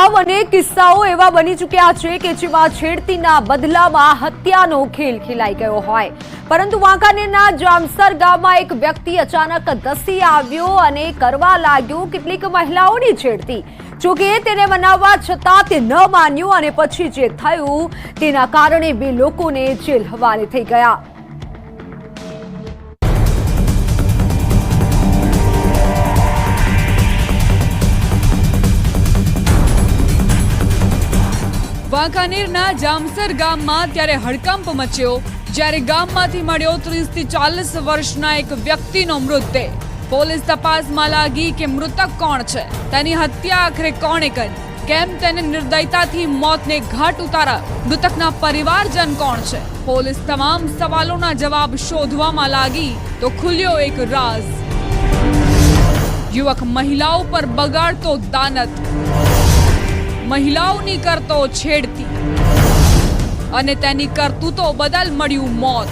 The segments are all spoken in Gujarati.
આવ અનેક કિસ્સાઓ એવા બની ચૂક્યા છે કે જેમાં છેડતીના બદલામાં હત્યાનો ખેલ ખેલાઈ ગયો હોય. પરંતુ વાંકાનેરના જામસર ગામમાં એક વ્યક્તિ અચાનક ધસી આવ્યો અને કરવા લાગ્યો કેટલીક મહિલાઓની છેડતી. જોકે તેને મનાવવા છતાં તે ન માન્યું અને પછી જે થયું તેના કારણે બે લોકોને જેલ હવાલે થઈ ગયા. વાંકાનેરના જામસર ગામમાં ત્યારે હડકંપ મચ્યો, જ્યારે ગામમાંથી મળ્યો ત્રીસથી ચાલીસ વર્ષના એક વ્યક્તિનો મૃતદેહ. પોલીસ તપાસમાં લાગી કે મૃતક કોણ છે? તેની હત્યા આખરે કોણે કરી? કેમ તેને નિર્દયતાથી મોતને ઘાટ ઉતારા? મૃતકના પરિવારજન કોણ છે? પોલીસ તમામ સવાલોના જવાબ શોધવામાં લાગી તો ખુલ્યો એક રાઝ. યુવક મહિલાઓ પર બગાડતો દાનત. મહિલાઓની કરતો છેડતી. અને તેની કરતૂતો બદલ મળ્યું મોત.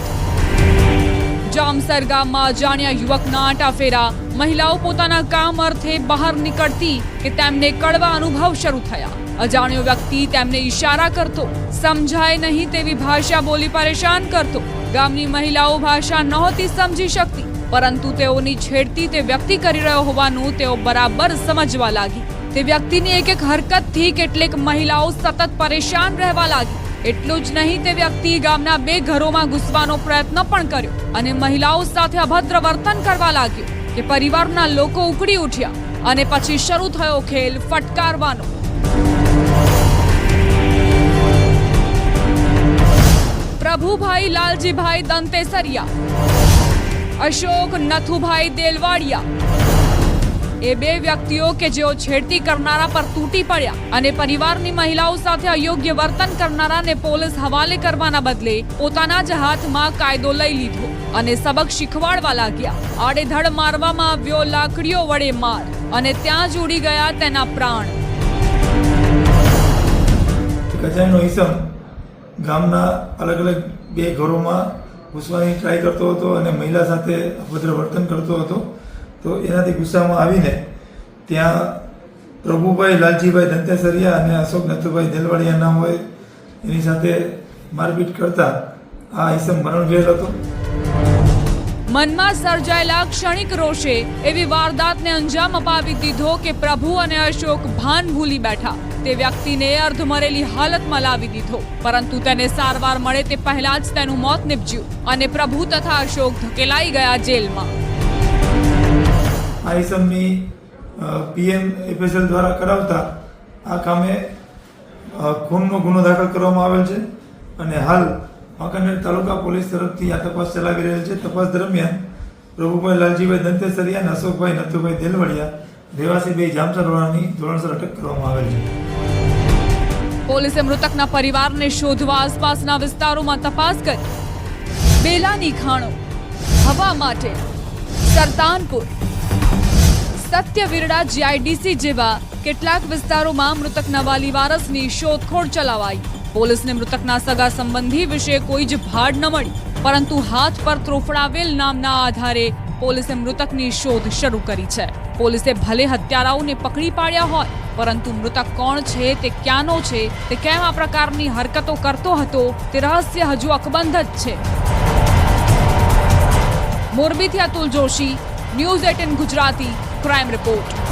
જામસર ગામમાં અજાણ્યા યુવકના આંટાફેરા મહિલાઓ પોતાના કામ અર્થે બહાર નીકળતી કે તેમને કડવા અનુભવ શરૂ થયા. અજાણ્યો વ્યક્તિ તેમને ઈશારા કરતો. સમજાય નહીં તેવી ભાષા બોલી પરેશાન કરતો. ગામની મહિલાઓ ભાષા નહોતી સમજી શકતી. પરંતુ તેઓની છેડતી તે વ્યક્તિ કરી રહ્યો હોવાનું તેઓ બરાબર સમજવા લાગી. તે વ્યક્તિની એક એક હરકતથી કેટલીક મહિલાઓ સતત પરેશાન રહેવા લાગી. એટલું જ નહીં, તે વ્યક્તિ ગામના બે ઘરોમાં ઘૂસવાનો પ્રયત્ન પણ કર્યો અને મહિલાઓ સાથે અભદ્ર વર્તન કરવા લાગ્યો કે પરિવારના લોકો ઉકળી ઉઠ્યા અને પછી શરૂ થયો ખેલ ફટકારવાનો. પ્રભુભાઈ લાલજીભાઈ દંતેસરિયા, અશોક નથુભાઈ દેલવાડિયા એ બે વ્યક્તિઓ કે જેઓ છેડતી કરનારા પર તૂટી પડ્યા અને પરિવારની મહિલાઓ સાથે અયોગ્ય વર્તન કરનારાને પોલીસ હવાલે કરવાના બદલે પોતાના જ હાથમાં કાયદો લઈ લીધો અને સબક શીખવાડવા લાગ્યા. આડેધડ મારવામાં આવ્યો લાકડીઓ વડે માર અને ત્યાં જ ઉડી ગયા તેના પ્રાણ. ગામના અલગ અલગ બે ઘરોમાં ઘૂસવાની ટ્રાય કરતો હતો અને મહિલા સાથે અભદ્ર વર્તન કરતો હતો. તો એનાથી ગુસ્સામાં આવીને ત્યાં પ્રભુભાઈ લાલજીભાઈ દંતેસરિયા અને અશોક નથુભાઈ દેલવાડિયા નામ હોય એની સાથે મારપીટ કરતા આ ઈસમ મરણ ગયેલ હતો. મનમાં સર્જાયેલા ક્ષણિક રોષે એવી વારદાતને અંજામ અપાવી દીધો કે પ્રભુ અને અશોક ભાન ભૂલી બેઠા. તે વ્યક્તિને અર્ધમરેલી હાલતમાં લાવી દીધો. પરંતુ તેને સારવાર મળે તે પહેલા જ તેનું મોત નીપજ્યું અને પ્રભુ તથા અશોક ધકેલાઈ ગયા જેલમાં. આ ઈસમની પીએમ એફએસએલ દ્વારા કરાવતા આ કામે ખૂનનો ગુનો દાખલ કરવામાં આવેલ છે અને હાલ વાંકાનેર તાલુકા પોલીસ તરફથી આ તપાસ ચલાવી રહેલ છે. તપાસ દરમિયાન પ્રભુભાઈ લાલજીભાઈ દંતેસરિયા અને અશોકભાઈ નથુભાઈ દેલવડિયા રહેવાસી બે જામસરવાળાની ધોરણસર અટક કરવામાં આવેલ છે. પોલીસે મૃતકના પરિવારને શોધવા આસપાસના વિસ્તારોમાં તપાસ કરી. બેલાની ખાણો, હવા માટે, સરતાનપુર સત્યવીરડા જીઆઈડીસી જેવા કેટલાક વિસ્તારોમાં મૃતકના વાલી વારસની શોધખોળ ચલાવાઈ. પોલીસને મૃતકના સગા સંબંધી વિશે કોઈ જ ભાડ ન મળી, પરંતુ હાથ પર ત્રોફડાવેલ નામના આધારે પોલીસે મૃતકની શોધ શરૂ કરી છે. પોલીસે ભલે હત્યારાઓને પકડી પાડ્યા હોય, પરંતુ મૃતક કોણ છે, તે ક્યાંનો છે, તે કેમ આ પ્રકારની હરકતો કરતો હતો, તે રહસ્ય હજુ અકબંધ જ છે. મોરબીથી Atul Joshi, news eighteen Gujarati crime report.